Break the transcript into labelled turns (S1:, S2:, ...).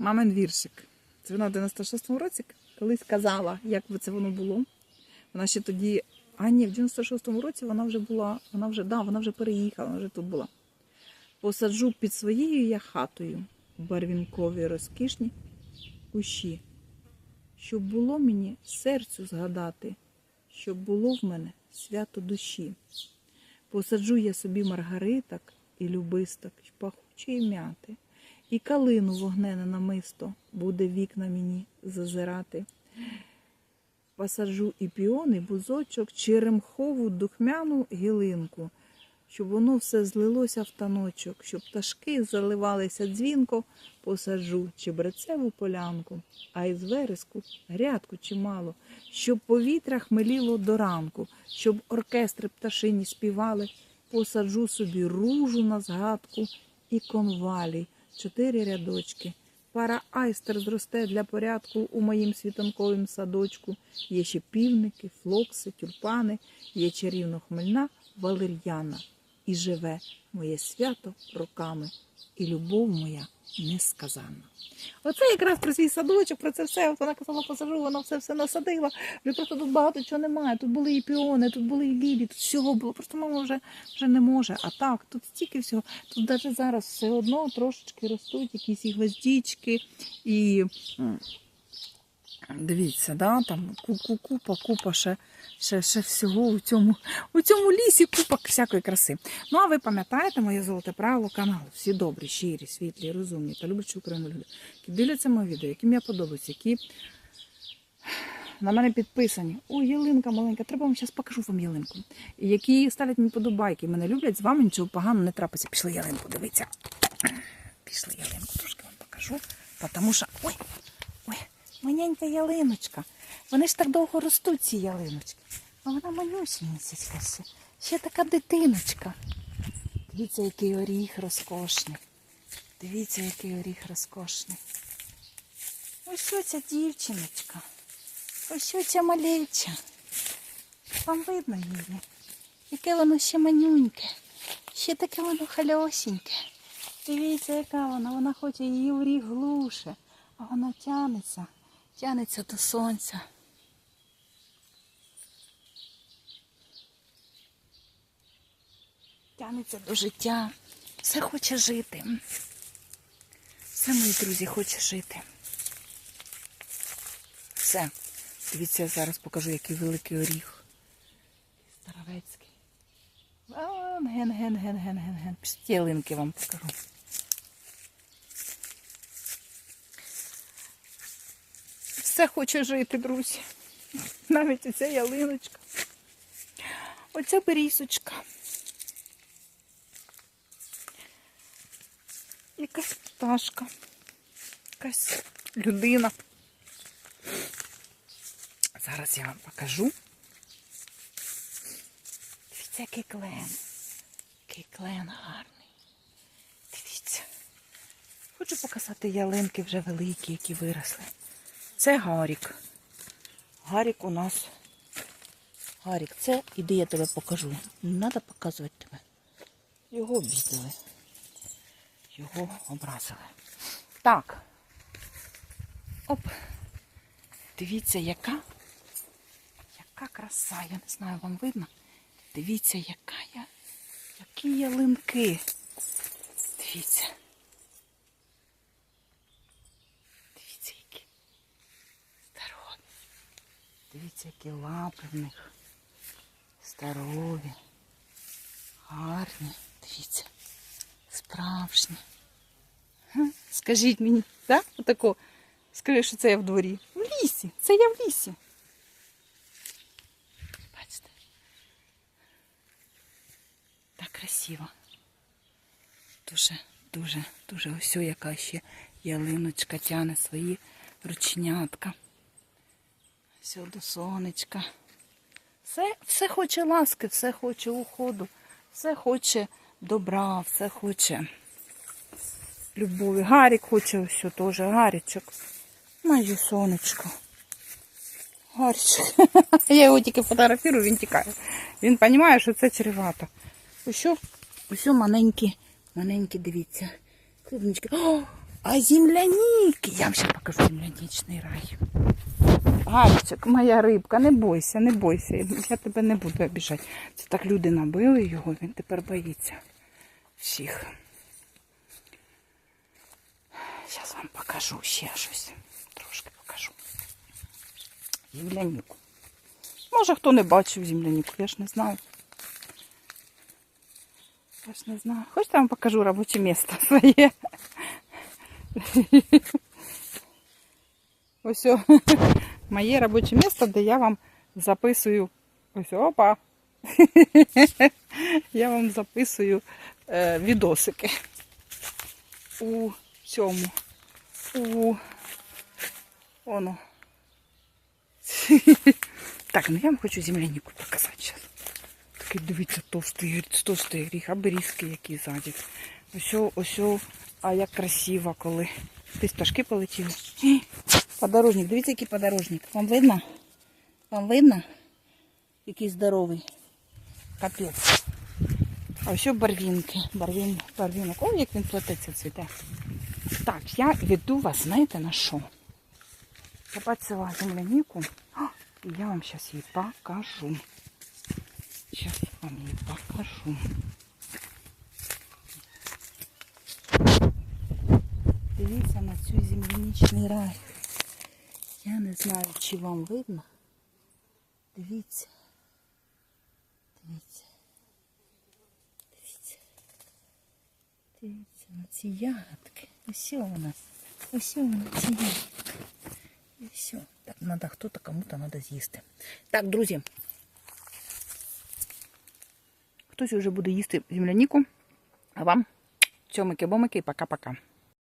S1: мамин віршик. Це вона в 96-му році колись казала, як би це воно було. Вона ще тоді, а ні, в 96-му році вона вже була, вона вже, да, вона вже переїхала, вона вже тут була. Посаджу під своєю я хатою барвінкові розкішні кущі, щоб було мені серцю згадати, щоб було в мене свято душі. Посаджу я собі маргариток і любисток, пахучої м'яти, і калину вогнене намисто буде вікна мені зазирати. Посаджу і піони, бузочок, черемхову духмяну гілинку, щоб воно все злилося в таночок, щоб пташки заливалися дзвінко, посаджу чебрецеву полянку, а із вереску грядку чимало, щоб повітря хмеліло до ранку, щоб оркестри пташині співали, посаджу собі ружу на згадку і конвалій, чотири рядочки. Пара айстер зросте для порядку у моїм світанковім садочку. Є ще півники, флокси, тюльпани, є чарівно хмельна валер'яна. І живе моє свято роками, і любов моя несказанна. Оце якраз про свій садочок, про це все. От вона казала, посажу, вона все все насадила. Вже просто тут багато чого немає. Тут були і піони, тут були і лілі, тут всього було. Просто мама вже, вже не може. А так, тут стільки всього. Тут навіть зараз все одно трошечки ростуть якісь і гвоздічки, і дивіться, да, там купа, купа ще, ще, ще всього у цьому, у цьому лісі купа всякої краси. Ну, а ви пам'ятаєте моє золоте правило каналу? Всі добрі, щирі, світлі, розумні та люблячі Україну люди, які дивляться моє відео, які мені подобаються, які на мене підписані. О, ялинка маленька, треба вам зараз покажу вам ялинку. Які ставлять мені подобайки, мене люблять, з вами нічого поганого не трапиться. Пішли ялинку, дивіться. Пішли ялинку, трошки вам покажу. Тому що. Ой, маленька ялиночка. Вони ж так довго ростуть, ці ялиночки. А вона манюсінька ще. Ще така дитиночка. Дивіться, який оріх розкошний. Дивіться, який оріх розкошний. Ось що ця дівчиночка. Ось що ця малеча. Вам видно її? Яке воно ще манюньке. Ще таке воно хальосіньке. Дивіться, яка вона. Вона хоче її в глуше. А вона тянеться, тянеться до сонця. Тянеться до життя. Все хоче жити. Все, мої друзі, хоче жити. Все. Дивіться, я зараз покажу, який великий оріх. Старовецький. Вон, ген, ген, ген, ген, ген, ген. Пішли ялинки вам покажу. Все хоче жити, друзі. Навіть оця ялиночка. Оця берізочка. Якась пташка. Якась людина. Зараз я вам покажу. Дивіться, який клен. Який клен гарний. Дивіться. Хочу показати ялинки вже великі, які виросли. Це Гарік. Гарік у нас. Гарік, це іди я тебе покажу. Не треба показувати тебе. Його обідали. Його образили. Так. Оп. Дивіться, яка. Яка краса. Я не знаю, вам видно. Дивіться, яка я. Які ялинки. Дивіться які здорові. Дивіться, які лапи в них. Здорові. Гарні. Дивіться. Справжні. Скажіть мені, так? Отако. Скажи, що це я в дворі. В лісі. Це я в лісі. Бачите? Так красиво. Дуже, дуже, дуже ось яка ще ялиночка тяне свої ручнятка. Все до сонечка. Все, все хоче ласки, все хоче уходу, все хоче добра, все хоче любові. Гарік хоче все теж, Гарічок. Моє сонечко. Гарічок. Я його тільки фотографірую, він тікає. Він розуміє, що це чревато. Ось, ось маленькі, маленькі, дивіться. Клубнички. О, А земляніки, я вам ще покажу земляничний рай. Гальчик, моя рибка, не бойся, не бойся. Я тебе не буду обіжати. Це так люди набили його, він тепер боїться всіх. Зараз вам покажу ще щось. Трошки покажу. Земляніку. Може, хто не бачив земляніку, я ж не знаю. Я ж не знаю. Хочете, я вам покажу робоче місце своє. Ось о, моє робоче місце, де я вам записую. Ось опа. Я вам записую е, відосики у цьому. У оно. Так, ну я вам хочу землянику показати зараз. Такий, дивіться, товстий, товстий гріх, а берізки які ззаді. Ось, ось, а як красиво, коли. Десь пташки полетіли. Подорожник, дивіться, який подорожник. Вам видно? Вам видно? Який здоровий. Капець. А ось барвінки. Барвін, барвінок. О, як він плететься цвіте. Так, я веду вас, знаєте, на що? Я бачила землянику. І я вам зараз її покажу. Я вам її покажу. Дивіться на цю земляничний рай. Я не знаю, чи вам видно. Дивіться. Дивіться. Дивіться. Дивіться на ці ягодки. Ось вона. Ось вона, ці ягодки. І все. Так, надо хто-то кому-то надо з'їсти. Так, друзі. Хтось вже буде їсти земляніку. А вам цьомики-бомики і пока-пока.